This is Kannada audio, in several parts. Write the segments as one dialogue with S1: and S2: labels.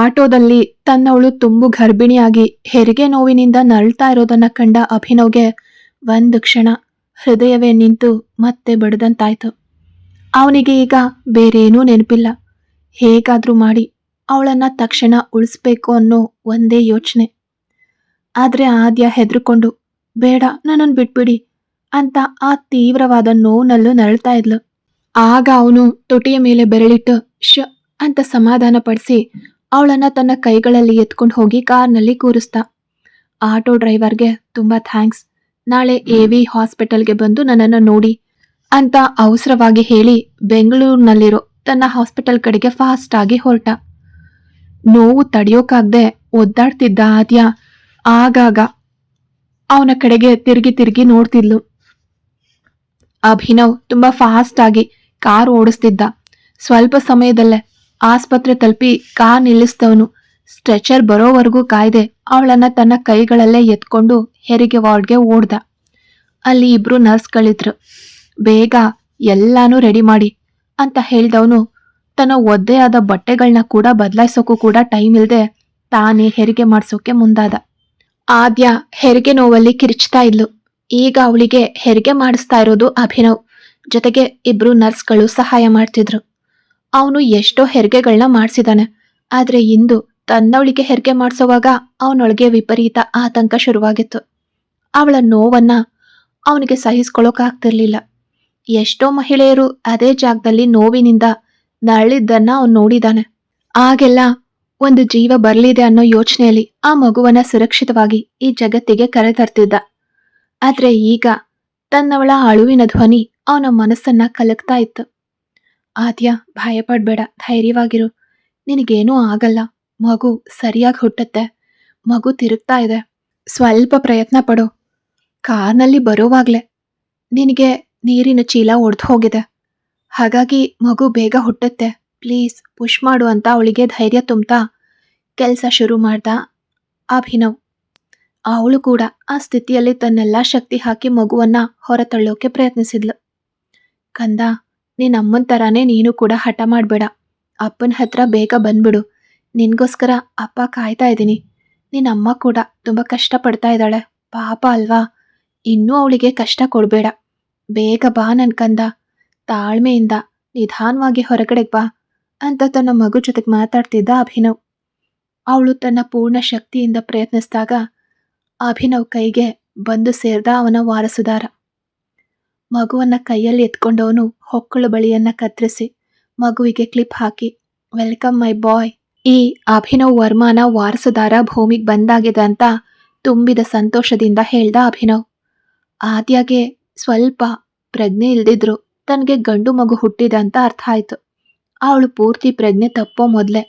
S1: ಆಟೋದಲ್ಲಿ ತನ್ನವಳು ತುಂಬು ಗರ್ಭಿಣಿಯಾಗಿ ಹೆರಿಗೆ ನೋವಿನಿಂದ ನರಳ್ತಾ ಇರೋದನ್ನ ಕಂಡ ಅಭಿನವ್ಗೆ ಒಂದು ಕ್ಷಣ ಹೃದಯವೇ ನಿಂತು ಮತ್ತೆ ಬಡದಂತಾಯ್ತು. ಅವನಿಗೆ ಈಗ ಬೇರೇನೂ ನೆನಪಿಲ್ಲ. ಹೇಗಾದ್ರೂ ಮಾಡಿ ಅವಳನ್ನ ತಕ್ಷಣ ಉಳಿಸ್ಬೇಕು ಅನ್ನೋ ಒಂದೇ ಯೋಚನೆ. ಆದ್ರೆ ಆದ್ಯ ಹೆದರ್ಕೊಂಡು, ಬೇಡ ನನ್ನನ್ನು ಬಿಟ್ಬಿಡಿ ಅಂತ ಆ ತೀವ್ರವಾದ ನೋವಿನಲ್ಲೂ ನರಳ್ತಾ ಇದ್ಲು. ಆಗ ಅವನು ತುಟಿಯ ಮೇಲೆ ಬೆರಳಿಟ್ಟು ಶ ಅಂತ ಸಮಾಧಾನ ಪಡಿಸಿ ಅವಳನ್ನ ತನ್ನ ಕೈಗಳಲ್ಲಿ ಎತ್ಕೊಂಡು ಹೋಗಿ ಕಾರ್ನಲ್ಲಿ ಕೂರಿಸ್ದ. ಆಟೋ ಡ್ರೈವರ್ಗೆ ತುಂಬಾ ಥ್ಯಾಂಕ್ಸ್. ನಾಳೆ ಎ ವಿ ಹಾಸ್ಪಿಟಲ್ಗೆ ಬಂದು ನನ್ನನ್ನು ನೋಡಿ ಅಂತ ಅವಸರವಾಗಿ ಹೇಳಿ ಬೆಂಗಳೂರಿನಲ್ಲಿರೋ ತನ್ನ ಹಾಸ್ಪಿಟಲ್ ಕಡೆಗೆ ಫಾಸ್ಟ್ ಆಗಿ ಹೊರಟ. ನೋವು ತಡೆಯೋಕಾಗ್ದೆ ಒದ್ದಾಡ್ತಿದ್ದ ಆದ್ಯ ಆಗಾಗ ಅವನ ಕಡೆಗೆ ತಿರುಗಿ ತಿರುಗಿ ನೋಡ್ತಿದ್ಲು. ಅಭಿನವ್ ತುಂಬಾ ಫಾಸ್ಟ್ ಆಗಿ ಕಾರ್ ಓಡಿಸ್ತಿದ್ದ. ಸ್ವಲ್ಪ ಸಮಯದಲ್ಲೇ ಆಸ್ಪತ್ರೆ ತಲುಪಿ ಕಾ ನಿಲ್ಲಿಸಿದವನು. ಸ್ಟ್ರೆಚರ್ ಬರೋವರೆಗೂ ಕಾಯ್ದೆ. ಅವಳನ್ನ ತನ್ನ ಕೈಗಳಲ್ಲೇ ಎತ್ಕೊಂಡು ಹೆರಿಗೆ ವಾರ್ಡ್ಗೆ ಓಡ್ದ. ಅಲ್ಲಿ ಇಬ್ರು ನರ್ಸ್ಗಳಿದ್ರು. ಬೇಗ ಎಲ್ಲಾನು ರೆಡಿ ಮಾಡಿ ಅಂತ ಹೇಳ್ದವನು. ತನ್ನ ಒದ್ದೆಯಾದ ಬಟ್ಟೆಗಳನ್ನ ಕೂಡ ಬದಲಾಯಿಸೋಕ್ಕೂ ಕೂಡ ಟೈಮ್ ಇಲ್ಲದೆ ತಾನೇ ಹೆರಿಗೆ ಮಾಡಿಸೋಕೆ ಮುಂದಾದ. ಆದ್ಯ ಹೆರಿಗೆ ನೋವಲ್ಲಿ ಕಿರಿಚ್ತಾ ಇದ್ಲು. ಈಗ ಅವಳಿಗೆ ಹೆರಿಗೆ ಮಾಡಿಸ್ತಾ ಇರೋದು ಅಭಿನವ್. ಜೊತೆಗೆ ಇಬ್ರು ನರ್ಸ್ಗಳು ಸಹಾಯ ಮಾಡ್ತಿದ್ರು. ಅವನು ಎಷ್ಟೋ ಹೆರಿಗೆಗಳನ್ನ ಮಾಡಿಸಿದಾನೆ. ಆದ್ರೆ ಇಂದು ತನ್ನವಳಿಗೆ ಹೆರಿಗೆ ಮಾಡಿಸೋವಾಗ ಅವನೊಳಗೆ ವಿಪರೀತ ಆತಂಕ ಶುರುವಾಗಿತ್ತು. ಅವಳ ನೋವನ್ನ ಅವನಿಗೆ ಸಹಿಸ್ಕೊಳ್ಳೋಕಾಗ್ತಿರ್ಲಿಲ್ಲ ಎಷ್ಟೋ ಮಹಿಳೆಯರು ಅದೇ ಜಾಗದಲ್ಲಿ ನೋವಿನಿಂದ ನರಳಿದ್ದನ್ನ ಅವನು ನೋಡಿದಾನೆ. ಆಗೆಲ್ಲ ಒಂದು ಜೀವ ಬರಲಿದೆ ಅನ್ನೋ ಯೋಚನೆಯಲ್ಲಿ ಆ ಮಗುವನ್ನ ಸುರಕ್ಷಿತವಾಗಿ ಈ ಜಗತ್ತಿಗೆ ಕರೆತರ್ತಿದ್ದ. ಆದ್ರೆ ಈಗ ತನ್ನವಳ ಅಳುವಿನ ಧ್ವನಿ ಅವನ ಮನಸ್ಸನ್ನ ಕಲಕ್ತಾ ಇತ್ತು. ಆದ್ಯ ಭಯಪಡ್ಬೇಡ, ಧೈರ್ಯವಾಗಿರು. ನಿನಗೇನೂ ಆಗಲ್ಲ. ಮಗು ಸರಿಯಾಗಿ ಹುಟ್ಟತ್ತೆ. ಮಗು ತಿರುಗ್ತಾ ಇದೆ. ಸ್ವಲ್ಪ ಪ್ರಯತ್ನ ಪಡು. ಕಾರ್ನಲ್ಲಿ ಬರೋವಾಗ್ಲೆ ನಿನಗೆ ನೀರಿನ ಚೀಲ ಒಡೆದು ಹೋಗಿದೆ. ಹಾಗಾಗಿ ಮಗು ಬೇಗ ಹುಟ್ಟತ್ತೆ. ಪ್ಲೀಸ್ ಪುಷ್ ಮಾಡು ಅಂತ ಅವಳಿಗೆ ಧೈರ್ಯ ತುಂಬ್ತಾ ಕೆಲಸ ಶುರು ಮಾಡ್ದ ಅಭಿನವ್. ಅವಳು ಕೂಡ ಆ ಸ್ಥಿತಿಯಲ್ಲಿ ತನ್ನೆಲ್ಲ ಶಕ್ತಿ ಹಾಕಿ ಮಗುವನ್ನ ಹೊರತಳ್ಳೋಕೆ ಪ್ರಯತ್ನಿಸಿದ್ಲು. ಕಂದ ನೀನ್ ಅಮ್ಮನ ಥರನೇ ನೀನು ಕೂಡ ಹಠ ಮಾಡಬೇಡ. ಅಪ್ಪನ ಹತ್ರ ಬೇಗ ಬಂದ್ಬಿಡು. ನಿನ್ಗೋಸ್ಕರ ಅಪ್ಪ ಕಾಯ್ತಾ ಇದ್ದೀನಿ. ನಿನ್ನ ಅಮ್ಮ ಕೂಡ ತುಂಬ ಕಷ್ಟಪಡ್ತಾ ಇದ್ದಾಳೆ. ಪಾಪ ಅಲ್ವಾ? ಇನ್ನೂ ಅವಳಿಗೆ ಕಷ್ಟ ಕೊಡಬೇಡ. ಬೇಗ ಬಾ ನನ್ ಕಂದ. ತಾಳ್ಮೆಯಿಂದ, ನಿಧಾನವಾಗಿ ಹೊರಗಡೆ ಬಾ ಅಂತ ತನ್ನ ಮಗು ಜೊತೆಗೆ ಮಾತಾಡ್ತಿದ್ದ ಅಭಿನವ್. ಅವಳು ತನ್ನ ಪೂರ್ಣ ಶಕ್ತಿಯಿಂದ ಪ್ರಯತ್ನಿಸಿದಾಗ ಅಭಿನವ್ ಕೈಗೆ ಬಂದು ಸೇರ್ದ ಅವನ ವಾರಸುದಾರ. ಮಗುವನ್ನ ಕೈಯಲ್ಲಿ ಎತ್ಕೊಂಡವನು ಹೊಕ್ಕಳು ಬಳಿಯನ್ನ ಕತ್ತರಿಸಿ ಮಗುವಿಗೆ ಕ್ಲಿಪ್ ಹಾಕಿ ವೆಲ್ಕಮ್ ಮೈ ಬಾಯ್ ಈ ಅಭಿನವ್ ವರ್ಮಾನ ವಾರಸುದಾರ ಭೂಮಿಗೆ ಬಂದಾಗಿದೆ ಅಂತ ತುಂಬಿದ ಸಂತೋಷದಿಂದ ಹೇಳ್ದ ಅಭಿನವ್. ಆದ್ಯಾಗೆ ಸ್ವಲ್ಪ ಪ್ರಜ್ಞೆ ಇಲ್ದಿದ್ರು ತನಗೆ ಗಂಡು ಮಗು ಹುಟ್ಟಿದೆ ಅಂತ ಅರ್ಥ ಆಯ್ತು. ಅವಳು ಪೂರ್ತಿ ಪ್ರಜ್ಞೆ ತಪ್ಪೋ ಮೊದಲೇ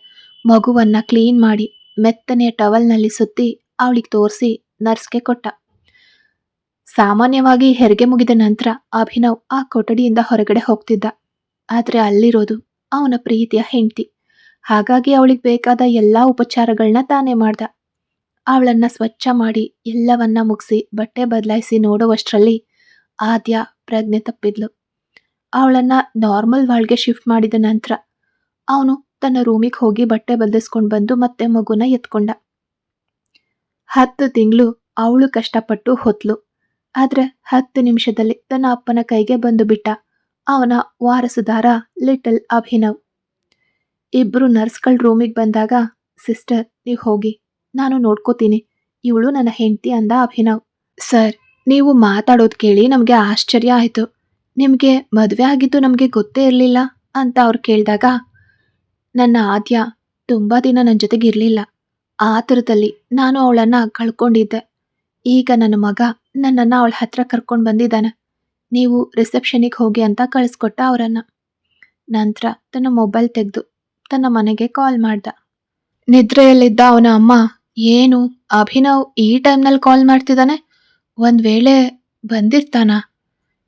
S1: ಮಗುವನ್ನ ಕ್ಲೀನ್ ಮಾಡಿ ಮೆತ್ತನೆಯ ಟವಲ್ನಲ್ಲಿ ಸುತ್ತಿ ಅವಳಿಗೆ ತೋರಿಸಿ, ನರ್ಸ್ಗೆ ಕೊಟ್ಟ. ಸಾಮಾನ್ಯವಾಗಿ ಹೆರಿಗೆ ಮುಗಿದ ನಂತರ ಅಭಿನವ್ ಆ ಕೊಠಡಿಯಿಂದ ಹೊರಗಡೆ ಹೋಗ್ತಿದ್ದ. ಆದರೆ ಅಲ್ಲಿರೋದು ಅವನ ಪ್ರೀತಿಯ ಹೆಂಡತಿ. ಹಾಗಾಗಿ ಅವಳಿಗೆ ಬೇಕಾದ ಎಲ್ಲಾ ಉಪಚಾರಗಳನ್ನ ತಾನೇ ಮಾಡ್ದ. ಅವಳನ್ನ ಸ್ವಚ್ಛ ಮಾಡಿ ಎಲ್ಲವನ್ನ ಮುಗಿಸಿ ಬಟ್ಟೆ ಬದಲಾಯಿಸಿ ನೋಡುವಷ್ಟರಲ್ಲಿ ಆದ್ಯ ಪ್ರಜ್ಞೆ ತಪ್ಪಿದ್ಲು. ಅವಳನ್ನ ನಾರ್ಮಲ್ ವಾಳ್ಗೆ ಶಿಫ್ಟ್ ಮಾಡಿದ ನಂತರ ಅವನು ತನ್ನ ರೂಮಿಗೆ ಹೋಗಿ ಬಟ್ಟೆ ಬದಲಿಸ್ಕೊಂಡು ಬಂದು ಮತ್ತೆ ಮಗುನ ಎತ್ಕೊಂಡ. ಹತ್ತು ತಿಂಗಳು ಅವಳು ಕಷ್ಟಪಟ್ಟು ಹೊತ್ಲು. ಆದ್ರೆ ಹತ್ತು ನಿಮಿಷದಲ್ಲಿ ತನ್ನ ಅಪ್ಪನ ಕೈಗೆ ಬಂದು ಬಿಟ್ಟ. ಅವನ ವಾರಸುದಾರ ಲಿಟಲ್ ಅಭಿನವ್. ಇಬ್ರು ನರ್ಸ್ಗಳ ರೂಮಿಗೆ ಬಂದಾಗ, ಸಿಸ್ಟರ್, ನೀವು ಹೋಗಿ. ನಾನು ನೋಡ್ಕೋತೀನಿ. ಇವಳು ನನ್ನ ಹೆಂಡತಿ ಅಂದ ಅಭಿನವ್. ಸರ್, ನೀವು ಮಾತಾಡೋದು ಕೇಳಿ ನಮಗೆ ಆಶ್ಚರ್ಯ ಆಯಿತು. ನಿಮಗೆ ಮದುವೆ ಆಗಿದ್ದು ನಮಗೆ ಗೊತ್ತೇ ಇರಲಿಲ್ಲ ಅಂತ ಅವ್ರು ಕೇಳಿದಾಗ, ನನ್ನ ಆದ್ಯ ತುಂಬ ದಿನ ನನ್ನ ಜೊತೆಗೆ ಇರಲಿಲ್ಲ. ಆ ಥರದಲ್ಲಿ ನಾನು ಅವಳನ್ನು ಕಳ್ಕೊಂಡಿದ್ದೆ. ಈಗ ನನ್ನ ಮಗ ನನ್ನನ್ನು ಅವಳ ಹತ್ರ ಕರ್ಕೊಂಡು ಬಂದಿದ್ದಾನೆ. ನೀವು ರಿಸೆಪ್ಷನಿಗೆ ಹೋಗಿ ಅಂತ ಕಳಿಸ್ಕೊಟ್ಟ ಅವರನ್ನು. ನಂತರ ತನ್ನ ಮೊಬೈಲ್ ತೆಗೆದು ತನ್ನ ಮನೆಗೆ ಕಾಲ್ ಮಾಡ್ದ. ನಿದ್ರೆಯಲ್ಲಿದ್ದ ಅವನ ಅಮ್ಮ, ಏನು, ಅಭಿನವ್ ಈ ಟೈಮ್ನಲ್ಲಿ ಕಾಲ್ ಮಾಡ್ತಿದ್ದಾನೆ? ಒಂದು ವೇಳೆ ಬಂದಿರ್ತಾನ?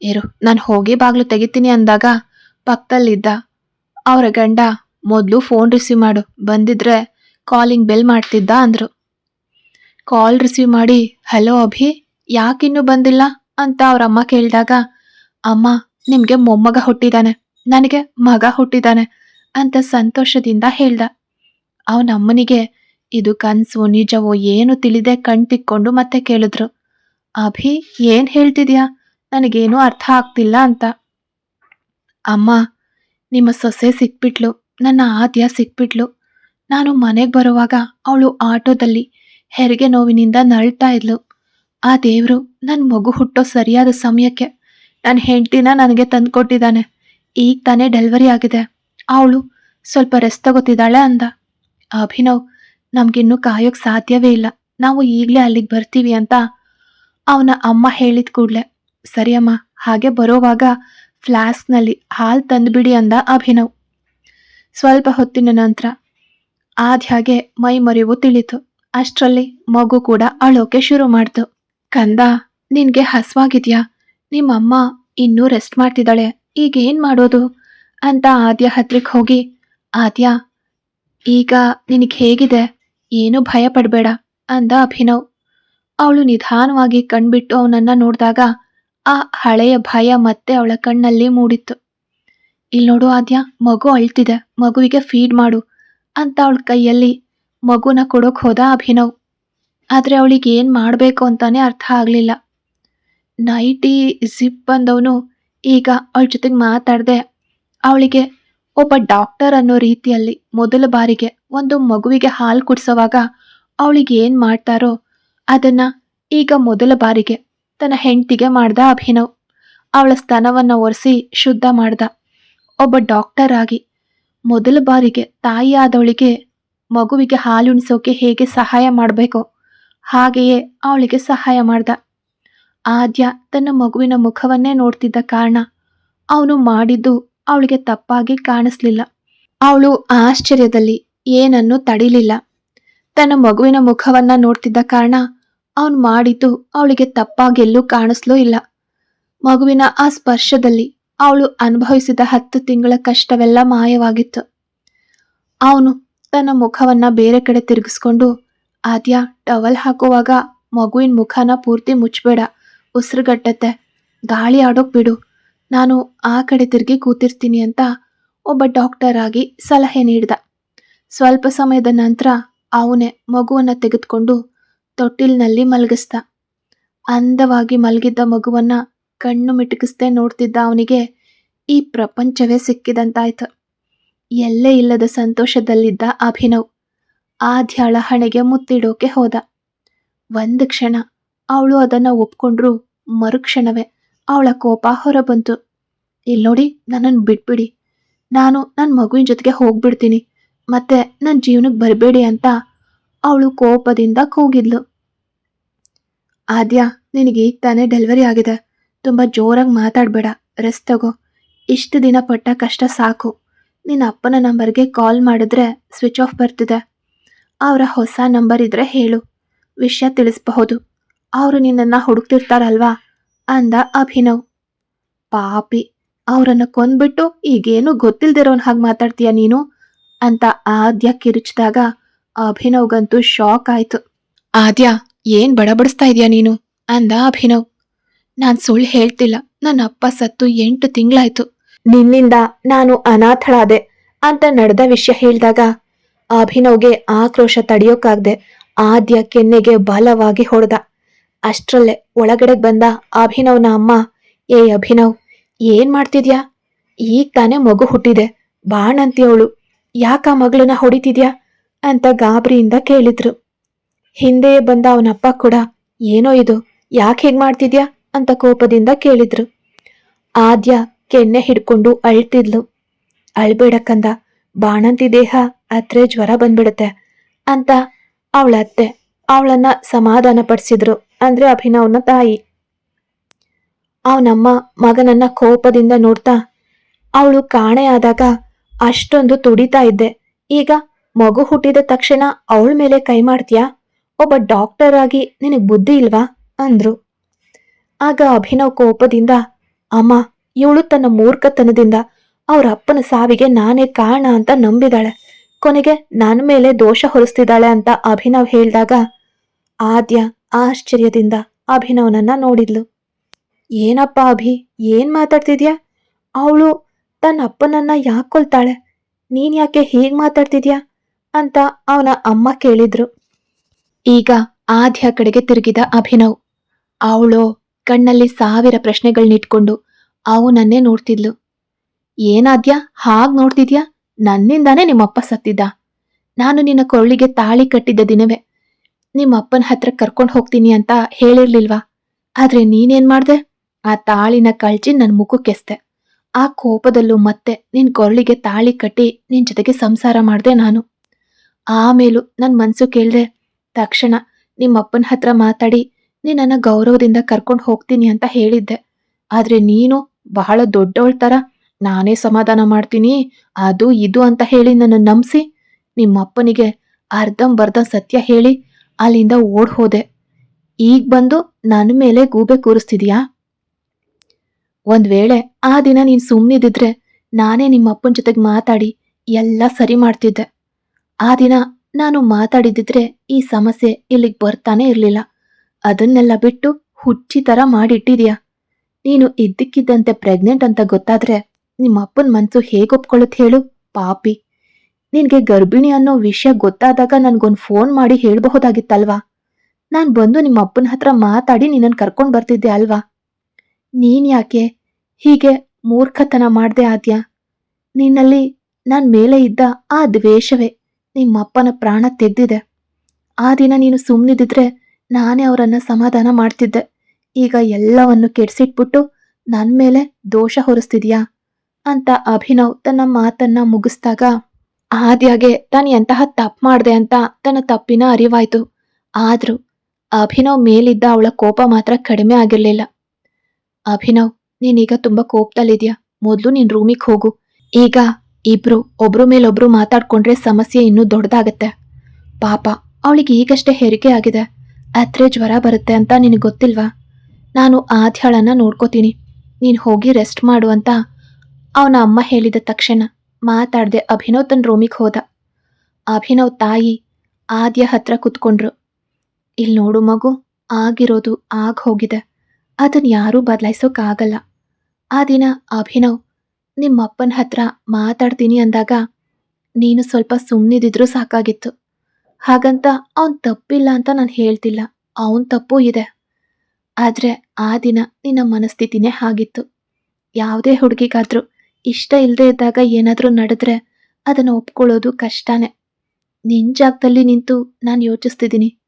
S1: ಇರು, ನಾನು ಹೋಗಿ ಬಾಗ್ಲು ತೆಗಿತೀನಿ ಅಂದಾಗ ಪಕ್ಕದಲ್ಲಿದ್ದ ಅವರ ಗಂಡ ಮೊದಲು ಫೋನ್ ರಿಸೀವ್ ಮಾಡು, ಬಂದಿದ್ರೆ ಕಾಲಿಂಗ್ ಬೆಲ್ ಮಾಡ್ತಿದ್ದ, ಅಂದರು. ಕಾಲ್ ರಿಸೀವ್ ಮಾಡಿ ಹಲೋ ಅಭಿ ಯಾಕಿನ್ನೂ ಬಂದಿಲ್ಲ? ಅಂತ ಅವ್ರ ಅಮ್ಮ ಕೇಳಿದಾಗ, ಅಮ್ಮ, ನಿಮಗೆ ಮೊಮ್ಮಗ ಹುಟ್ಟಿದಾನೆ. ನನಗೆ ಮಗ ಹುಟ್ಟಿದಾನೆ ಅಂತ ಸಂತೋಷದಿಂದ ಹೇಳ್ದ. ಅವನಮ್ಮನಿಗೆ ಇದು ಕನ್ಸು, ನಿಜವೋ, ಏನು ತಿಳಿದೆ ಕಣ್ತಿಕ್ಕೊಂಡು ಮತ್ತೆ ಕೇಳಿದ್ರು. ಅಭಿ, ಏನ್ ಹೇಳ್ತಿದ್ಯಾ? ನನಗೇನೂ ಅರ್ಥ ಆಗ್ತಿಲ್ಲ ಅಂತ. ಅಮ್ಮ, ನಿಮ್ಮ ಸೊಸೆ ಸಿಕ್ಬಿಟ್ಲು. ನನ್ನ ಆದ್ಯ ಸಿಕ್ಬಿಟ್ಲು. ನಾನು ಮನೆಗೆ ಬರುವಾಗ ಅವಳು ಆಟೋದಲ್ಲಿ ಹೆರಿಗೆ ನೋವಿನಿಂದ ನರಳ್ತಾ ಇದ್ಲು. ಆ ದೇವ್ರು ನನ್ನ ಮಗು ಹುಟ್ಟೋ ಸರಿಯಾದ ಸಮಯಕ್ಕೆ ನನ್ನ ಹೆಂಡ್ತಿನ ನನಗೆ ತಂದ್ಕೊಟ್ಟಿದ್ದಾನೆ ಈಗ ತಾನೇ ಡೆಲಿವರಿ ಆಗಿದೆ. ಅವಳು ಸ್ವಲ್ಪ ರೆಸ್ಟ್ ತಗೋತಿದ್ದಾಳೆ ಅಂದ. ಅಭಿನವ್, ನಮ್ಗಿನ್ನೂ ಕಾಯೋಕ್ ಸಾಧ್ಯವೇ ಇಲ್ಲ. ನಾವು ಈಗಲೇ ಅಲ್ಲಿಗೆ ಬರ್ತೀವಿ ಅಂತ ಅವನ ಅಮ್ಮ ಹೇಳಿದ ಕೂಡ್ಲೆ. ಸರಿಯಮ್ಮ ಹಾಗೆ ಬರೋವಾಗ ಫ್ಲಾಸ್ಕ್ನಲ್ಲಿ ಹಾಲು ತಂದುಬಿಡಿ ಅಂದ ಅಭಿನವ್. ಸ್ವಲ್ಪ ಹೊತ್ತಿನ ನಂತರ ಆದ್ಯಾಗೆ ಮೈ ಮರೆವು ತಿಳಿತು. ಅಷ್ಟರಲ್ಲಿ ಮಗು ಕೂಡ ಅಳೋಕೆ ಶುರು ಮಾಡ್ತು. ಕಂದ, ನಿನ್ಗೆ ಹಸ್ವಾಗಿದ್ಯಾ? ನಿಮ್ಮಮ್ಮ ಇನ್ನೂ ರೆಸ್ಟ್ ಮಾಡ್ತಿದ್ದಾಳೆ. ಈಗ ಏನ್ ಮಾಡೋದು? ಅಂತ ಆದ್ಯ ಹತ್ರಕ್ಕೆ ಹೋಗಿ, ಆದ್ಯ, ಈಗ ನಿನಗೆ ಹೇಗಿದೆ? ಏನು ಭಯ ಪಡಬೇಡ ಅಂದ ಅಭಿನವ್. ಅವಳು ನಿಧಾನವಾಗಿ ಕಣ್ಬಿಟ್ಟು ಅವನನ್ನ ನೋಡಿದಾಗ ಆ ಹಳೆಯ ಭಯ ಮತ್ತೆ ಅವಳ ಕಣ್ಣಲ್ಲಿ ಮೂಡಿತ್ತು. ಇಲ್ಲಿ ನೋಡು ಆದ್ಯ, ಮಗು ಅಳ್ತಿದೆ. ಮಗುವಿಗೆ ಫೀಡ್ ಮಾಡು ಅಂತ ಅವಳ ಕೈಯಲ್ಲಿ ಮಗುನ ಕೊಡೋಕೆ ಹೋದ ಅಭಿನವ್. ಆದರೆ ಅವಳಿಗೆ ಏನು ಮಾಡಬೇಕು ಅಂತಾನೆ ಅರ್ಥ ಆಗಲಿಲ್ಲ. ನೈಟಿ, ಜಿಪ್ ಬಂದವನು ಈಗ ಅವಳ ಜೊತೆಗೆ ಮಾತಾಡದೆ. ಅವಳಿಗೆ ಒಬ್ಬ ಡಾಕ್ಟರ್ ಅನ್ನೋ ರೀತಿಯಲ್ಲಿ ಮೊದಲ ಬಾರಿಗೆ ಒಂದು ಮಗುವಿಗೆ ಹಾಲು ಕುಡಿಸೋವಾಗ ಅವಳಿಗೆ ಏನು ಮಾಡ್ತಾರೋ ಅದನ್ನ ಈಗ ಮೊದಲ ಬಾರಿಗೆ ತನ್ನ ಹೆಂಡತಿಗೆ ಮಾಡ್ದ ಅಭಿನವ್. ಅವಳ ಸ್ತನವನ್ನ ಒರೆಸಿ ಶುದ್ಧ ಮಾಡ್ದ. ಒಬ್ಬ ಡಾಕ್ಟರ್ ಆಗಿ ಮೊದಲ ಬಾರಿಗೆ ತಾಯಿಯಾದವಳಿಗೆ ಮಗುವಿಗೆ ಹಾಲುಣಿಸೋಕೆ ಹೇಗೆ ಸಹಾಯ ಮಾಡಬೇಕು ಹಾಗೆಯೇ ಅವಳಿಗೆ ಸಹಾಯ ಮಾಡ್ದ. ಆದ್ಯ ತನ್ನ ಮಗುವಿನ ಮುಖವನ್ನೇ ನೋಡ್ತಿದ್ದ ಕಾರಣ ಅವನು ಮಾಡಿದ್ದು ಅವಳಿಗೆ ತಪ್ಪಾಗಿ ಕಾಣಿಸ್ಲಿಲ್ಲ. ಅವಳು ಆಶ್ಚರ್ಯದಲ್ಲಿ ಏನನ್ನು ತಡಿಲಿಲ್ಲ. ತನ್ನ ಮಗುವಿನ ಮುಖವನ್ನ ನೋಡ್ತಿದ್ದ ಕಾರಣ ಅವನು ಮಾಡಿದ್ದು ಅವಳಿಗೆ ತಪ್ಪಾಗೆಲ್ಲೂ ಕಾಣಿಸ್ಲೂ ಇಲ್ಲ. ಮಗುವಿನ ಆ ಸ್ಪರ್ಶದಲ್ಲಿ ಅವಳು ಅನುಭವಿಸಿದ ಹತ್ತು ತಿಂಗಳ ಕಷ್ಟವೆಲ್ಲ ಮಾಯವಾಗಿತ್ತು. ಅವನು ತನ್ನ ಮುಖವನ್ನ ಬೇರೆ ಕಡೆ ತಿರುಗಿಸ್ಕೊಂಡು, ಆದ್ಯ, ಟವಲ್ ಹಾಕುವಾಗ ಮಗುವಿನ ಮುಖನ ಪೂರ್ತಿ ಮುಚ್ಚಬೇಡ ಉಸಿರುಗಟ್ಟತ್ತೆ. ಗಾಳಿ ಆಡೋಕ್ ಬಿಡು. ನಾನು ಆ ಕಡೆ ತಿರುಗಿ ಕೂತಿರ್ತೀನಿ ಅಂತ ಒಬ್ಬ ಡಾಕ್ಟರ್ ಆಗಿ ಸಲಹೆ ನೀಡಿದ. ಸ್ವಲ್ಪ ಸಮಯದ ನಂತರ ಅವನೇ ಮಗುವನ್ನ ತೆಗೆದುಕೊಂಡು ತೊಟ್ಟಿಲ್ನಲ್ಲಿ ಮಲಗಿಸ್ದ. ಅಂದವಾಗಿ ಮಲಗಿದ್ದ ಮಗುವನ್ನ ಕಣ್ಣು ಮಿಟುಕಿಸ್ದೆ ನೋಡ್ತಿದ್ದ ಅವನಿಗೆ, ಈ ಪ್ರಪಂಚವೇ ಸಿಕ್ಕಿದಂತಾಯ್ತು. ಎಲ್ಲೇ ಇಲ್ಲದ ಸಂತೋಷದಲ್ಲಿದ್ದ ಅಭಿನವ್ ಆದ್ಯಾಳ ಹಣೆಗೆ ಮುತ್ತಿಡೋಕೆ ಹೋದ. ಒಂದು ಕ್ಷಣ ಅವಳು ಅದನ್ನು ಒಪ್ಕೊಂಡ್ರು ಮರುಕ್ಷಣವೇ ಅವಳ ಕೋಪ ಹೊರಬಂತು. ಇಲ್ನೋಡಿ ನನ್ನನ್ನು ಬಿಟ್ಬಿಡಿ. ನಾನು ನನ್ನ ಮಗುವಿನ ಜೊತೆಗೆ ಹೋಗ್ಬಿಡ್ತೀನಿ. ಮತ್ತೆ ನನ್ನ ಜೀವನಕ್ಕೆ ಬರಬೇಡಿ ಅಂತ ಅವಳು ಕೋಪದಿಂದ ಕೂಗಿದ್ಲು. ಆದ್ಯ, ನಿನಗೆ ಈಗ ತಾನೇ ಡೆಲಿವರಿ ಆಗಿದೆ. ತುಂಬ ಜೋರಾಗಿ ಮಾತಾಡಬೇಡ. ರೆಸ್ಟ್ ತಗೋ. ಇಷ್ಟು ದಿನ ಪಟ್ಟ ಕಷ್ಟ ಸಾಕು. ನಿನ್ನ ಅಪ್ಪನ ನಂಬರ್ಗೆ ಕಾಲ್ ಮಾಡಿದ್ರೆ ಸ್ವಿಚ್ ಆಫ್ ಬರ್ತಿದೆ. ಅವರ ಹೊಸ ನಂಬರ್ ಇದ್ರೆ ಹೇಳು. ವಿಷಯ ತಿಳಿಸಬಹುದು. ಅವರು ನಿನ್ನನ್ನು ಹುಡುಕ್ತಿರ್ತಾರಲ್ವಾ? ಅಂದ ಅಭಿನವ್. ಪಾಪಿ, ಅವರನ್ನು ಕೊಂದ್ಬಿಟ್ಟು ಈಗೇನು ಗೊತ್ತಿಲ್ದಿರೋನ್ ಹಾಗೆ ಮಾತಾಡ್ತೀಯ ನೀನು? ಅಂತ ಆದ್ಯ ಕಿರುಚಿದಾಗ ಅಭಿನವ್ಗಂತೂ ಶಾಕ್ ಆಯಿತು. ಆದ್ಯ, ಏನ್ ಬಡಬಡಿಸ್ತಾ ಇದೀಯ ನೀನು? ಅಂದ ಅಭಿನವ್. ನಾನು ಸುಳ್ಳು ಹೇಳ್ತಿಲ್ಲ. ನನ್ನ ಅಪ್ಪ ಸತ್ತು ಎಂಟು ತಿಂಗಳಾಯ್ತು. ನಿನ್ನಿಂದ ನಾನು ಅನಾಥಳಾದೆ ಅಂತ ನಡೆದ ವಿಷಯ ಹೇಳಿದಾಗ ಅಭಿನವ್ಗೆ ಆಕ್ರೋಶ ತಡೆಯೋಕ್ಕಾಗ್ದೆ ಆದ್ಯ ಕೆನ್ನೆಗೆ ಬಲವಾಗಿ ಹೊಡೆದ. ಅಷ್ಟರಲ್ಲೇ ಒಳಗಡೆ ಬಂದ ಅಭಿನವ್ನ ಅಮ್ಮ, ಏ ಅಭಿನವ್, ಏನ್ ಮಾಡ್ತಿದ್ಯಾ? ಈಗ ತಾನೇ ಮಗು ಹುಟ್ಟಿದೆ ಬಾಣಂತಿ ಅವಳು ಯಾಕ ಮಗಳನ್ನ ಹೊಡಿತಿದ್ಯಾ? ಅಂತ ಗಾಬರಿಯಿಂದ ಕೇಳಿದ್ರು. ಹಿಂದೆಯೇ ಬಂದ ಅವನಪ್ಪ ಕೂಡ, ಏನೋ ಇದು, ಯಾಕೆ ಹೇಗ್ ಮಾಡ್ತಿದ್ಯಾ? ಅಂತ ಕೋಪದಿಂದ ಕೇಳಿದ್ರು. ಆದ್ಯ ಕೆನ್ನೆ ಹಿಡ್ಕೊಂಡು ಅಳ್ತಿದ್ಲು. ಅಳ್ಬೇಡ ಕಂದ, ಬಾಣಂತಿ ದೇಹ ಅತ್ರೆ ಜ್ವರ ಬಂದ್ಬಿಡುತ್ತೆ ಅಂತ ಅವಳ ಅತ್ತೆ ಅವಳನ್ನ ಸಮಾಧಾನ ಪಡಿಸಿದ್ರು, ಅಂದ್ರೆ ಅಭಿನವ್ನ ತಾಯಿ. ಅವನಮ್ಮ ಮಗನನ್ನ ಕೋಪದಿಂದ ನೋಡ್ತಾ ಅವಳು ಕಾಣೆ ಆದಾಗ ಅಷ್ಟೊಂದು ತುಡಿತಾ ಇದ್ದೆ. ಈಗ ಮಗು ಹುಟ್ಟಿದ ತಕ್ಷಣ ಅವಳ ಮೇಲೆ ಕೈ ಮಾಡ್ತೀಯಾ? ಒಬ್ಬ ಡಾಕ್ಟರ್ ಆಗಿ ನಿನಗೆ ಬುದ್ಧಿ ಇಲ್ವಾ? ಅಂದ್ರು. ಆಗ ಅಭಿನವ್ ಕೋಪದಿಂದ, ಅಮ್ಮ ಇವಳು ತನ್ನ ಮೂರ್ಖತನದಿಂದ ಅವ್ರ ಅಪ್ಪನ ಸಾವಿಗೆ ನಾನೇ ಕಾರಣ ಅಂತ ನಂಬಿದಾಳೆ. ಕೊನೆಗೆ ನನ್ನ ಮೇಲೆ ದೋಷ ಹೊರಿಸ್ತಿದ್ದಾಳೆ ಅಂತ ಅಭಿನವ್ ಹೇಳಿದಾಗ ಆದ್ಯ ಆಶ್ಚರ್ಯದಿಂದ ಅಭಿನವ್ನನ್ನ ನೋಡಿದ್ಲು. ಏನಪ್ಪ ಅಭಿ, ಏನ್ ಮಾತಾಡ್ತಿದ್ಯಾ? ಅವಳು ತನ್ನ ಅಪ್ಪನನ್ನ ಕೊಲ್ತಾಳೆ ನೀನ್ ಯಾಕೆ ಹೀಗ್ ಮಾತಾಡ್ತಿದ್ಯಾ? ಅಂತ ಅವನ ಅಮ್ಮ ಕೇಳಿದ್ರು. ಈಗ ಆದ್ಯ ಕಡೆಗೆ ತಿರುಗಿದ ಅಭಿನವ್. ಅವಳು ಕಣ್ಣಲ್ಲಿ ಸಾವಿರ ಪ್ರಶ್ನೆಗಳನ್ನಿಟ್ಕೊಂಡು ಅವನನ್ನೇ ನೋಡ್ತಿದ್ಲು. ಏನಾದ್ಯ ಹಾಗ್ ನೋಡ್ತಿದ್ಯಾ? ನನ್ನಿಂದಾನೇ ನಿಮ್ಮಪ್ಪ ಸತ್ತಿದ್ದ. ನಾನು ನಿನ್ನ ಕೊಳ್ಳಿಗೆ ತಾಳಿ ಕಟ್ಟಿದ್ದ ದಿನವೇ. ನಿಮ್ಮಪ್ಪನ ಹತ್ರ ಕರ್ಕೊಂಡು ಹೋಗ್ತೀನಿ ಅಂತ ಹೇಳಿರ್ಲಿಲ್ವಾ? ಆದ್ರೆ ನೀನೇನ್ ಮಾಡ್ದೆ? ಆ ತಾಳಿನ ಕಳ್ಚಿ ನನ್ ಮುಖಕ್ಕೆಸ್ದೆ ಆ ಕೋಪದಲ್ಲೂ ಮತ್ತೆ ನಿನ್ ಕೊರಳಿಗೆ ತಾಳಿ ಕಟ್ಟಿ ನಿನ್ ಜೊತೆಗೆ ಸಂಸಾರ ಮಾಡ್ದೆ ನಾನು. ಆಮೇಲೂ ನನ್ ಮನ್ಸು ಕೇಳ್ದೆ, ತಕ್ಷಣ ನಿಮ್ಮಪ್ಪನ ಹತ್ರ ಮಾತಾಡಿ ನಿನ್ನನ್ನ ಗೌರವದಿಂದ ಕರ್ಕೊಂಡು ಹೋಗ್ತೀನಿ ಅಂತ ಹೇಳಿದ್ದೆ. ಆದ್ರೆ ನೀನು ಬಹಳ ದೊಡ್ಡವಳ ತರ ನಾನೇ ಸಮಾಧಾನ ಮಾಡ್ತೀನಿ, ಅದು ಇದು ಅಂತ ಹೇಳಿ ನನ್ನ ನಂಬಿಸಿ ನಿಮ್ಮಪ್ಪನಿಗೆ ಅರ್ಧಂಬರ್ಧ ಸತ್ಯ ಹೇಳಿ ಅಲ್ಲಿಂದ ಓಡ್ ಹೋದೆ. ಈಗ ಬಂದು ನನ್ನ ಮೇಲೆ ಗೂಬೆ ಕೂರಿಸ್ತಿದ್ಯಾ? ಒಂದ್ ವೇಳೆ ಆ ದಿನ ನೀನ್ ಸುಮ್ನಿದಿದ್ರೆ ನಾನೇ ನಿಮ್ಮ ಅಪ್ಪನ ಜೊತೆಗೆ ಮಾತಾಡಿ ಎಲ್ಲ ಸರಿ ಮಾಡ್ತಿದ್ದೆ. ಆ ದಿನ ನಾನು ಮಾತಾಡಿದ್ರೆ ಈ ಸಮಸ್ಯೆ ಇಲ್ಲಿಗೆ ಬರ್ತಾನೆ ಇರಲಿಲ್ಲ. ಅದನ್ನೆಲ್ಲ ಬಿಟ್ಟು ಹುಚ್ಚಿ ತರ ಮಾಡಿಟ್ಟಿದ್ಯಾ? ನೀನು ಇದ್ದಕ್ಕಿದ್ದಂತೆ ಪ್ರೆಗ್ನೆಂಟ್ ಅಂತ ಗೊತ್ತಾದ್ರೆ ನಿಮ್ಮ ಅಪ್ಪನ ಮನ್ಸು ಹೇಗೆ ಒಪ್ಕೊಳ್ಳುತ್ತೆ ಹೇಳು? ಪಾಪಿ. ನಿನಗೆ ಗರ್ಭಿಣಿ ಅನ್ನೋ ವಿಷಯ ಗೊತ್ತಾದಾಗ ನನ್ಗೊಂದು ಫೋನ್ ಮಾಡಿ ಹೇಳಬಹುದಾಗಿತ್ತಲ್ವಾ? ನಾನು ಬಂದು ನಿಮ್ಮ ಅಪ್ಪನ ಹತ್ರ ಮಾತಾಡಿ ನಿನ್ನನ್ನು ಕರ್ಕೊಂಡು ಬರ್ತಿದ್ದೆ ಅಲ್ವಾ? ನೀನ್ ಯಾಕೆ ಹೀಗೆ ಮೂರ್ಖತನ ಮಾಡ್ದೆ ಆದ್ಯಾ? ನಿನ್ನಲ್ಲಿ ನಾನು ಮೇಲೆ ಇದ್ದ ಆ ದ್ವೇಷವೇ ನಿಮ್ಮಪ್ಪನ ಪ್ರಾಣ ತೆಗ್ದಿದೆ. ಆ ದಿನ ನೀನು ಸುಮ್ಮನಿದ್ರೆ ನಾನೇ ಅವರನ್ನು ಸಮಾಧಾನ ಮಾಡ್ತಿದ್ದೆ. ಈಗ ಎಲ್ಲವನ್ನು ಕೆಡ್ಸಿಟ್ಬಿಟ್ಟು ನನ್ ಮೇಲೆ ದೋಷ ಹೊರಿಸ್ತಿದ್ಯಾ? ಅಂತ ಅಭಿನವ್ ತನ್ನ ಮಾತನ್ನ ಮುಗಿಸ್ದಾಗ, ಆದ್ಯಾಗೆ ತಾನು ಎಂತಹ ತಪ್ಪು ಮಾಡಿದೆ ಅಂತ ತನ್ನ ತಪ್ಪಿನ ಅರಿವಾಯ್ತು. ಆದ್ರೂ ಅಭಿನವ್ ಮೇಲಿದ್ದ ಅವಳ ಕೋಪ ಮಾತ್ರ ಕಡಿಮೆ ಆಗಿರ್ಲಿಲ್ಲ. ಅಭಿನವ್, ನೀನೀಗ ತುಂಬಾ ಕೋಪದಲ್ಲಿದ್ಯಾ? ಮೊದಲು ನಿನ್ ರೂಮಿಗೆ ಹೋಗು. ಈಗ ಇಬ್ರು ಒಬ್ರು ಮೇಲೊಬ್ರು ಮಾತಾಡ್ಕೊಂಡ್ರೆ ಸಮಸ್ಯೆ ಇನ್ನೂ ದೊಡ್ಡದಾಗತ್ತೆ ಪಾಪ, ಅವಳಿಗೆ ಈಗಷ್ಟೇ ಹೆರಿಗೆ ಆಗಿದೆ. ಅತ್ರೆ ಜ್ವರ ಬರುತ್ತೆ ಅಂತ ನಿನಗೆ ಗೊತ್ತಿಲ್ವಾ? ನಾನು ಆದ್ಯಾಳನ್ನ ನೋಡ್ಕೋತೀನಿ. ನೀನು ಹೋಗಿ ರೆಸ್ಟ್ ಮಾಡು ಅಂತ ಅವನ ಅಮ್ಮ ಹೇಳಿದ ತಕ್ಷಣ ಮಾತಾಡದೆ ಅಭಿನವ್ ತನ್ನ ರೂಮಿಗೆ ಹೋದ. ಅಭಿನವ್ ತಾಯಿ ಆದ್ಯ ಹತ್ರ ಕುತ್ಕೊಂಡ್ರು. ಇಲ್ಲಿ ನೋಡು ಮಗು, ಆಗಿರೋದು ಆಗ ಹೋಗಿದೆ. ಅದನ್ನ ಯಾರೂ ಬದಲಾಯಿಸೋಕ್ಕಾಗಲ್ಲ ಆ ದಿನ ಅಭಿನವ್ ನಿಮ್ಮಪ್ಪನ ಹತ್ರ ಮಾತಾಡ್ತೀನಿ ಅಂದಾಗ ನೀನು ಸ್ವಲ್ಪ ಸುಮ್ಮನಿದ್ರೂ ಸಾಕಾಗಿತ್ತು. ಹಾಗಂತ ಅವನ್ ತಪ್ಪಿಲ್ಲ ಅಂತ ನಾನು ಹೇಳ್ತಿಲ್ಲ. ಅವನ್ ತಪ್ಪು ಇದೆ. ಆದ್ರೆ ಆ ದಿನ ನಿನ್ನ ಮನಸ್ಥಿತಿನೇ ಹಾಗಿತ್ತು. ಯಾವುದೇ ಹುಡುಗಿಗಾದ್ರೂ ಇಷ್ಟ ಇಲ್ಲದೆ ಇದ್ದಾಗ ಏನಾದರೂ ನಡೆದ್ರೆ ಅದನ್ನು ಒಪ್ಕೊಳ್ಳೋದು ಕಷ್ಟನೇ. ನಿನ್ನ ಜಾಗದಲ್ಲಿ ನಿಂತು ನಾನು ಯೋಚಿಸ್ತಿದ್ದೀನಿ.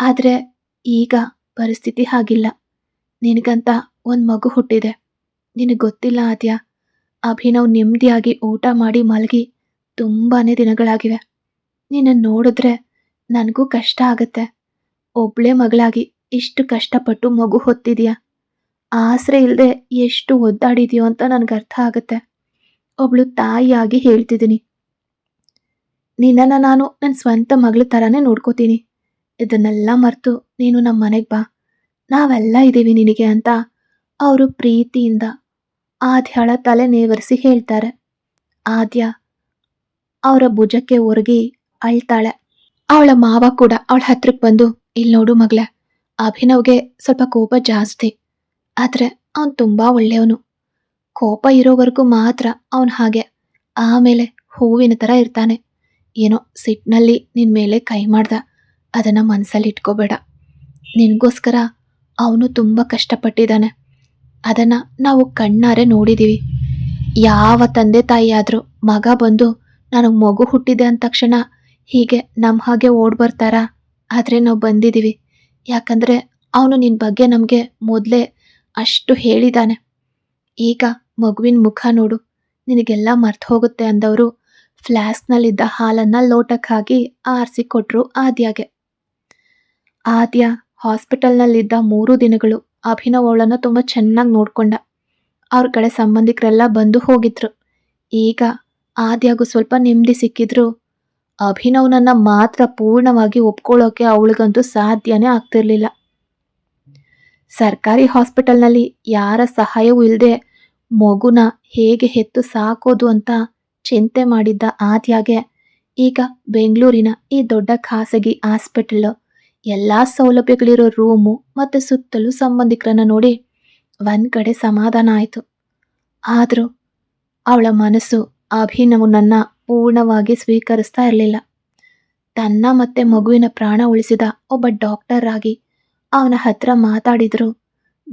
S1: ಆದರೆ ಈಗ ಪರಿಸ್ಥಿತಿ ಹಾಗಿಲ್ಲ. ನಿನಗಂತ ಒಂದು ಮಗು ಹುಟ್ಟಿದೆ. ನಿನಗೆ ಗೊತ್ತಿಲ್ಲ ಆದ್ಯಾ? ಅಭಿನವ್ ನೆಮ್ಮದಿಯಾಗಿ ಊಟ ಮಾಡಿ ಮಲಗಿ ತುಂಬಾ ದಿನಗಳಾಗಿವೆ. ನಿನ್ನ ನೋಡಿದ್ರೆ ನನಗೂ ಕಷ್ಟ ಆಗತ್ತೆ. ಒಬ್ಳೇ ಮಗಳಾಗಿ ಇಷ್ಟು ಕಷ್ಟಪಟ್ಟು ಮಗು ಹೊತ್ತಿದೀಯ? ಆಸರೆ ಇಲ್ಲದೆ ಎಷ್ಟು ಒದ್ದಾಡಿದೀಯೋ ಅಂತ ನನಗೆ ಅರ್ಥ ಆಗುತ್ತೆ. ಒಬ್ಳು ತಾಯಿಯಾಗಿ ಹೇಳ್ತಿದ್ದೀನಿ. ನಿನ್ನನ್ನು ನಾನು ನನ್ನ ಸ್ವಂತ ಮಗಳ ಥರನೇ ನೋಡ್ಕೋತೀನಿ. ಇದನ್ನೆಲ್ಲ ಮರೆತು ನೀನು ನಮ್ಮ ಮನೆಗೆ ಬಾ. ನಾವೆಲ್ಲ ಇದ್ದೀವಿ ನಿನಗೆ ಅಂತ ಅವರು ಪ್ರೀತಿಯಿಂದ ಆದ್ಯಾಳ ತಲೆ ನೇವರಿಸಿ ಹೇಳ್ತಾರೆ. ಆದ್ಯ ಅವರ ಭುಜಕ್ಕೆ ಒರಗಿ ಅಳ್ತಾಳೆ. ಅವಳ ಮಾವ ಕೂಡ ಅವಳ ಹತ್ರಕ್ಕೆ ಬಂದು, ಇಲ್ಲಿ ನೋಡು ಮಗಳೇ ಅಭಿನವ್ಗೆ ಸ್ವಲ್ಪ ಕೋಪ ಜಾಸ್ತಿ, ಆದ್ರೆ ಅವನು ತುಂಬಾ ಒಳ್ಳೆಯವನು. ಕೋಪ ಇರೋವರೆಗೂ ಮಾತ್ರ ಅವನು ಹಾಗೆ ಆಮೇಲೆ ಹೂವಿನ ಥರ ಇರ್ತಾನೆ. ಏನೋ ಸಿಟ್ನಲ್ಲಿ ನಿನ್ನ ಮೇಲೆ ಕೈ ಮಾಡ್ದ, ಅದನ್ನ ಮನ್ಸಲ್ಲಿ ಇಟ್ಕೋಬೇಡ. ನಿನಗೋಸ್ಕರ ಅವನು ತುಂಬ ಕಷ್ಟಪಟ್ಟಿದ್ದಾನೆ. ಅದನ್ನ ನಾವು ಕಣ್ಣಾರೆ ನೋಡಿದೀವಿ. ಯಾವ ತಂದೆ ತಾಯಿಯಾದರೂ ಮಗ ಬಂದು ನನಗೆ ಮಗು ಹುಟ್ಟಿದೆ ಅಂದ ತಕ್ಷಣ ಹೀಗೆ ನಮ್ಮ ಹಾಗೆ ಓಡ್ ಬರ್ತಾರಾ? ಆದರೆ ನಾವು ಬಂದಿದ್ದೀವಿ ಯಾಕಂದ್ರೆ ಅವನು ನಿನ್ನ ಬಗ್ಗೆ ನಮಗೆ ಮೊದಲೇ ಅಷ್ಟು ಹೇಳಿದಾನೆ. ಈಗ ಮಗುವಿನ ಮುಖ ನೋಡು. ನಿನಗೆಲ್ಲ ಮರ್ತು ಹೋಗುತ್ತೆ ಅಂದವರು ಫ್ಲಾಸ್ಕ್ನಲ್ಲಿದ್ದ ಹಾಲನ್ನು ಲೋಟಕ್ಕೆ ಹಾಕಿ ಆರಿಸಿ ಕೊಟ್ಟರು ಆದ್ಯಾಗೆ. ಆದ್ಯ ಹಾಸ್ಪಿಟಲ್ನಲ್ಲಿದ್ದ ಮೂರು ದಿನಗಳು ಅಭಿನವ್ ಅವಳನ್ನ ತುಂಬ ಚೆನ್ನಾಗಿ ನೋಡಿಕೊಂಡ. ಅವ್ರ ಕಡೆ ಸಂಬಂಧಿಕರೆಲ್ಲ ಬಂದು ಹೋಗಿದ್ರು. ಈಗ ಆದ್ಯಾಗೂ ಸ್ವಲ್ಪ ನೆಮ್ಮದಿ ಸಿಕ್ಕಿದ್ರು. ಅಭಿನವ್ನನ್ನ ಮಾತ್ರ ಪೂರ್ಣವಾಗಿ ಒಪ್ಕೊಳ್ಳೋಕೆ ಅವಳಿಗಂತೂ ಸಾಧ್ಯನೇ ಆಗ್ತಿರ್ಲಿಲ್ಲ. ಸರ್ಕಾರಿ ಹಾಸ್ಪಿಟಲ್ನಲ್ಲಿ ಯಾರ ಸಹಾಯವೂ ಇಲ್ಲದೆ ಮಗುನ ಹೇಗೆ ಹೆತ್ತು ಸಾಕೋದು ಅಂತ ಚಿಂತೆ ಮಾಡಿದ್ದ ಆದ್ಯಾಗೆ, ಈಗ ಬೆಂಗಳೂರಿನ ಈ ದೊಡ್ಡ ಖಾಸಗಿ ಹಾಸ್ಪಿಟಲ್ ಎಲ್ಲ ಸೌಲಭ್ಯಗಳಿರೋ ರೂಮು ಮತ್ತು ಸುತ್ತಲೂ ಸಂಬಂಧಿಕರನ್ನ ನೋಡಿ ಒಂದ್ ಕಡೆ ಸಮಾಧಾನ ಆಯಿತು. ಆದರೂ ಅವಳ ಮನಸ್ಸು ಅಭಿನವನನ್ನ ಪೂರ್ಣವಾಗಿ ಸ್ವೀಕರಿಸ್ತಾ ಇರಲಿಲ್ಲ. ತನ್ನ ಮತ್ತೆ ಮಗುವಿನ ಪ್ರಾಣ ಉಳಿಸಿದ ಒಬ್ಬ ಡಾಕ್ಟರ್ ಆಗಿ ಅವನ ಹತ್ರ ಮಾತಾಡಿದ್ರು.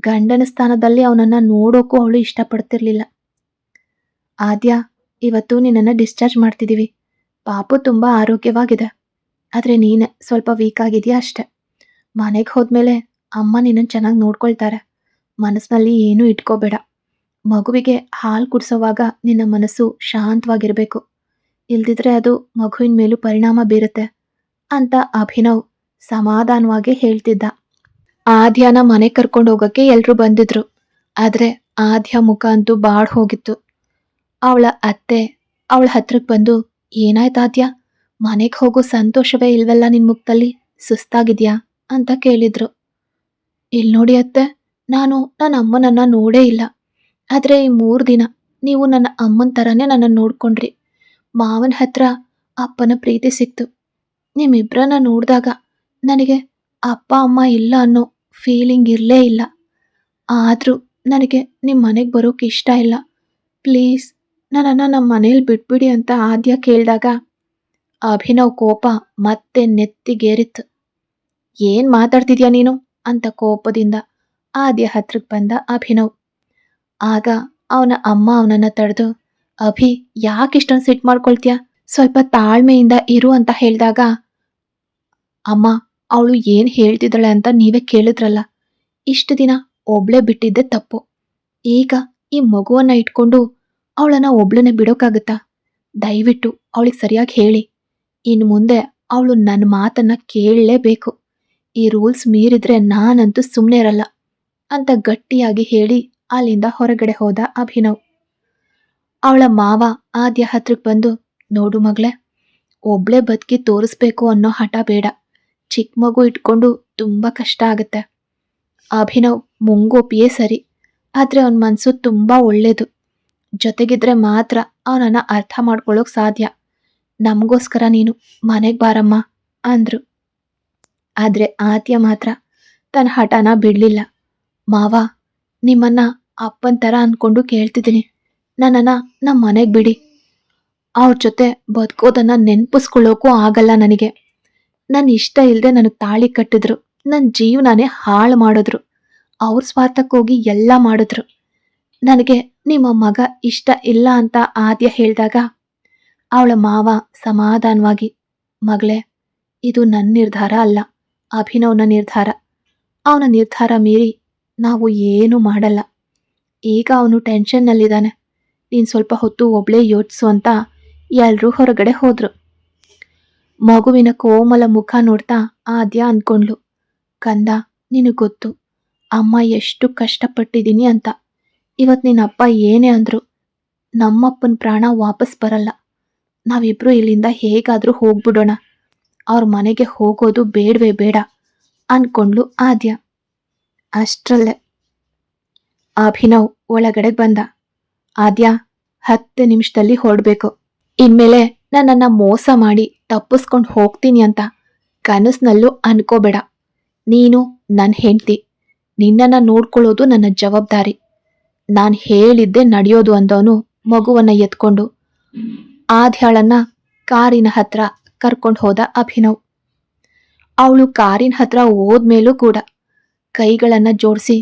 S1: ಗಂಡನ ಸ್ಥಾನದಲ್ಲಿ ಅವನನ್ನು ನೋಡೋಕ್ಕೂ ಅವಳು ಇಷ್ಟಪಡ್ತಿರ್ಲಿಲ್ಲ. ಆದ್ಯ, ಇವತ್ತು ನಿನ್ನನ್ನು ಡಿಸ್ಚಾರ್ಜ್ ಮಾಡ್ತಿದ್ದೀವಿ ಪಾಪು ತುಂಬ ಆರೋಗ್ಯವಾಗಿದೆ. ಆದರೆ ನೀನು ಸ್ವಲ್ಪ ವೀಕ್ ಆಗಿದೆಯಾ ಅಷ್ಟೆ. ಮನೆಗೆ ಹೋದ್ಮೇಲೆ ಅಮ್ಮ ನಿನ್ನನ್ನು ಚೆನ್ನಾಗಿ ನೋಡ್ಕೊಳ್ತಾರೆ. ಮನಸ್ಸಿನಲ್ಲಿ ಏನೂ ಇಟ್ಕೋಬೇಡ. ಮಗುವಿಗೆ ಹಾಲು ಕುಡಿಸೋವಾಗ ನಿನ್ನ ಮನಸ್ಸು ಶಾಂತವಾಗಿರಬೇಕು. ಇಲ್ದಿದ್ರೆ ಅದು ಮಗುವಿನ ಮೇಲೂ ಪರಿಣಾಮ ಬೀರುತ್ತೆ ಅಂತ ಅಭಿನವ್ ಸಮಾಧಾನವಾಗಿ ಹೇಳ್ತಿದ್ದ. ಆದ್ಯಾನ ಮನೆ ಕರ್ಕೊಂಡು ಹೋಗೋಕ್ಕೆ ಎಲ್ಲರೂ ಬಂದಿದ್ರು. ಆದರೆ ಆದ್ಯ ಮುಖ ಅಂತೂ ಬಾಡ್ ಹೋಗಿತ್ತು. ಅವಳ ಅತ್ತೆ ಅವಳ ಹತ್ರಕ್ಕೆ ಬಂದು, ಏನಾಯ್ತು ಆದ್ಯ? ಮನೆಗೆ ಹೋಗೋ ಸಂತೋಷವೇ ಇಲ್ವಲ್ಲ ನಿನ್ ಮುಖದಲ್ಲಿ? ಸುಸ್ತಾಗಿದ್ಯಾ? ಅಂತ ಕೇಳಿದ್ರು. ಇಲ್ ನೋಡಿ ಅತ್ತೆ, ನಾನು ನನ್ನ ಅಮ್ಮನನ್ನು ನೋಡೇ ಇಲ್ಲ. ಆದರೆ ಈ ಮೂರು ದಿನ ನೀವು ನನ್ನ ಅಮ್ಮನ ಥರನೇ ನನ್ನನ್ನು ನೋಡ್ಕೊಂಡ್ರಿ. ಮಾವನ ಹತ್ರ ಅಪ್ಪನ ಪ್ರೀತಿ ಸಿಕ್ತು. ನಿಮ್ಮಿಬ್ಬರನ್ನ ನೋಡಿದಾಗ ನನಗೆ ಅಪ್ಪ, ಅಮ್ಮ ಇಲ್ಲ ಅನ್ನೋ ಫೀಲಿಂಗ್ ಇರಲೇ ಇಲ್ಲ. ಆದರೂ ನನಗೆ ನಿಮ್ಮ ಮನೆಗೆ ಬರೋಕೆ ಇಷ್ಟ ಇಲ್ಲ. ಪ್ಲೀಸ್ ನನ್ನನ್ನು ನಮ್ಮ ಮನೇಲಿ ಬಿಟ್ಬಿಡಿ ಅಂತ ಆದ್ಯ ಕೇಳಿದಾಗ ಅಭಿನವ್ ಕೋಪ ಮತ್ತೆ ನೆತ್ತಿಗೇರಿತ್ತು. ಏನು ಮಾತಾಡ್ತಿದ್ಯಾ ನೀನು? ಅಂತ ಕೋಪದಿಂದ ಆದ್ಯ ಹತ್ರಕ್ಕೆ ಬಂದ ಅಭಿನವ್. ಆಗ ಅವನ ಅಮ್ಮ ಅವನನ್ನು ತಡೆದು ಅಭಿ, ಯಾಕೆ ಇಷ್ಟೊಂದು ಸಿಟ್ ಮಾಡ್ಕೊಳ್ತೀಯ? ಸ್ವಲ್ಪ ತಾಳ್ಮೆಯಿಂದ ಇರು ಅಂತ ಹೇಳಿದಾಗ, ಅಮ್ಮ, ಅವಳು ಏನು ಹೇಳ್ತಿದ್ದಾಳೆ ಅಂತ ನೀವೇ ಕೇಳಿದ್ರಲ್ಲ. ಇಷ್ಟು ದಿನ ಒಬ್ಳೆ ಬಿಟ್ಟಿದ್ದೆ ತಪ್ಪು. ಈಗ ಈ ಮಗುವನ್ನ ಇಟ್ಕೊಂಡು ಅವಳನ್ನ ಒಬ್ಳನ್ನೇ ಬಿಡೋಕ್ಕಾಗತ್ತಾ ದಯವಿಟ್ಟು ಅವಳಿಗೆ ಸರಿಯಾಗಿ ಹೇಳಿ. ಇನ್ನು ಮುಂದೆ ಅವಳು ನನ್ನ ಮಾತನ್ನ ಕೇಳಲೇಬೇಕು. ಈ ರೂಲ್ಸ್ ಮೀರಿದ್ರೆ ನಾನಂತೂ ಸುಮ್ಮನೆ ಇರಲ್ಲ. ಅಂತ ಗಟ್ಟಿಯಾಗಿ ಹೇಳಿ ಅಲ್ಲಿಂದ ಹೊರಗಡೆ ಹೋದ ಅಭಿನವ್. ಅವಳ ಮಾವ ಆದ್ಯ ಹತ್ರಕ್ಕೆ ಬಂದು, ನೋಡು ಮಗಳೇ, ಒಬ್ಳೆ ಬದುಕಿ ತೋರಿಸ್ಬೇಕು ಅನ್ನೋ ಹಠ ಬೇಡ. ಚಿಕ್ಕ ಮಗು ಇಟ್ಕೊಂಡು ತುಂಬ ಕಷ್ಟ ಆಗುತ್ತೆ. ಅಭಿನವ್ ಮುಂಗೋಪಿಯೇ ಸರಿ, ಆದರೆ ಅವನ ಮನಸ್ಸು ತುಂಬ ಒಳ್ಳೇದು. ಜೊತೆಗಿದ್ರೆ ಮಾತ್ರ ಅವನನ್ನು ಅರ್ಥ ಮಾಡ್ಕೊಳ್ಳೋಕೆ ಸಾಧ್ಯ. ನಮಗೋಸ್ಕರ ನೀನು ಮನೆಗೆ ಬಾರಮ್ಮ, ಅಂದರು. ಆದರೆ ಆದ್ಯ ಮಾತ್ರ ತನ್ನ ಹಠನ ಬಿಡಲಿಲ್ಲ. ಮಾವ, ನಿಮ್ಮನ್ನ ಅಪ್ಪನ ಥರ ಅಂದ್ಕೊಂಡು ಕೇಳ್ತಿದ್ದೀನಿ. ನನ್ನನ್ನು ನಮ್ಮ ಮನೆಗೆ ಬಿಡಿ. ಅವ್ರ ಜೊತೆ ಬದುಕೋದನ್ನ ನೆನಪಿಸ್ಕೊಳ್ಳೋಕ್ಕೂ ಆಗಲ್ಲ ನನಗೆ. ನನ್ನ ಇಷ್ಟ ಇಲ್ಲದೆ ನನಗೆ ತಾಳಿ ಕಟ್ಟಿದ್ರು. ನನ್ನ ಜೀವನನೇ ಹಾಳು ಮಾಡಿದ್ರು. ಅವ್ರ ಸ್ವಾರ್ಥಕ್ಕೋಗಿ ಎಲ್ಲ ಮಾಡಿದ್ರು. ನನಗೆ ನಿಮ್ಮ ಮಗ ಇಷ್ಟ ಇಲ್ಲ ಅಂತ ಆದ್ಯ ಹೇಳಿದಾಗ ಅವಳ ಮಾವ ಸಮಾಧಾನವಾಗಿ, ಮಗಳೇ, ಇದು ನನ್ನ ನಿರ್ಧಾರ ಅಲ್ಲ. ಅಭಿನವ್ನ ನಿರ್ಧಾರ. ಅವನ ನಿರ್ಧಾರ ಮೀರಿ ನಾವು ಏನೂ ಮಾಡಲ್ಲ. ಈಗ ಅವನು ಟೆನ್ಷನ್ನಲ್ಲಿದ್ದಾನೆ ನೀನು ಸ್ವಲ್ಪ ಹೊತ್ತು ಒಬ್ಳೇ ಯೋಚಿಸು ಅಂತ ಎಲ್ಲರೂ ಹೊರಗಡೆ ಹೋದ್ರು. ಮಗುವಿನ ಕೋಮಲ ಮುಖ ನೋಡ್ತಾ ಆದ್ಯ ಅಂದ್ಕೊಂಡ್ಲು, ಕಂದ, ನಿನಗೆ ಗೊತ್ತು, ಅಮ್ಮ ಎಷ್ಟು ಕಷ್ಟಪಟ್ಟಿದ್ದೀನಿ ಅಂತ. ಇವತ್ತು ನಿನ್ನ ಅಪ್ಪ ಏನೇ ಅಂದ್ರು ನಮ್ಮಪ್ಪನ ಪ್ರಾಣ ವಾಪಸ್ ಬರಲ್ಲ. ನಾವಿಬ್ರು ಇಲ್ಲಿಂದ ಹೇಗಾದರೂ ಹೋಗ್ಬಿಡೋಣ. ಅವ್ರ ಮನೆಗೆ ಹೋಗೋದು ಬೇಡವೇ ಬೇಡ ಅನ್ಕೊಂಡ್ಲು ಆದ್ಯ. ಅಷ್ಟರಲ್ಲೇ ಅಭಿನವ್ ಒಳಗಡೆ ಬಂದ, ಆದ್ಯ ಹತ್ತು ನಿಮಿಷದಲ್ಲಿ ಹೊರಡ್ಬೇಕು. ಇನ್ಮೇಲೆ ನನ್ನನ್ನು ಮೋಸ ಮಾಡಿ ತಪ್ಪಿಸ್ಕೊಂಡು ಹೋಗ್ತೀನಿ ಅಂತ ಕನಸಿನಲ್ಲೂ ಅನ್ಕೋಬೇಡ. ನೀನು ನನ್ನ ಹೆಂಡ್ತಿ. ನಿನ್ನನ್ನು ನೋಡ್ಕೊಳ್ಳೋದು ನನ್ನ ಜವಾಬ್ದಾರಿ. ನಾನು ಹೇಳಿದ್ದೆ ನಡೆಯೋದು ಅಂದವನು ಮಗುವನ್ನ ಎತ್ಕೊಂಡು. ಆದ್ಯಾಳನ್ನ ಕಾರಿನ ಹತ್ರ ಕರ್ಕೊಂಡು ಹೋದ ಅಭಿನವ್. ಅವಳು ಕಾರಿನ ಹತ್ರ ಹೋದ್ಮೇಲೂ ಕೂಡ ಕೈಗಳನ್ನ ಜೋಡಿಸಿ,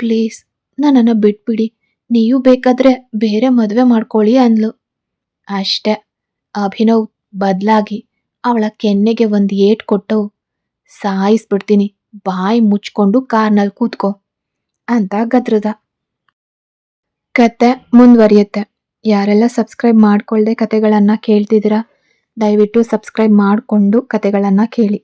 S1: ಪ್ಲೀಸ್ ನನ್ನನ್ನು ಬಿಟ್ಬಿಡಿ. ನೀವು ಬೇಕಾದ್ರೆ ಬೇರೆ ಮದುವೆ ಮಾಡ್ಕೊಳ್ಳಿ ಅಂದ್ಲು. ಅಷ್ಟೆ. ಅಭಿನವ್ ಬದಲಾಗಿ ಅವಳ ಕೆನ್ನೆಗೆ ಒಂದು ಏಟ್ ಕೊಟ್ಟು, ಸಾಯಿಸ್ಬಿಡ್ತೀನಿ, ಬಾಯಿ ಮುಚ್ಕೊಂಡು ಕಾರ್ನಲ್ಲಿ ಕೂತ್ಕೋ ಅಂತ ಗದ್ರದ. ಕತೆ ಮುಂದುವರಿಯುತ್ತೆ. ಯಾರೆಲ್ಲ ಸಬ್ಸ್ಕ್ರೈಬ್ ಮಾಡ್ಕೊಳ್ದೆ ಕತೆಗಳನ್ನು ಕೇಳ್ತಿದ್ದೀರಾ, ದಯವಿಟ್ಟು ಸಬ್ಸ್ಕ್ರೈಬ್ ಮಾಡಿಕೊಂಡು ಕತೆಗಳನ್ನು ಕೇಳಿ.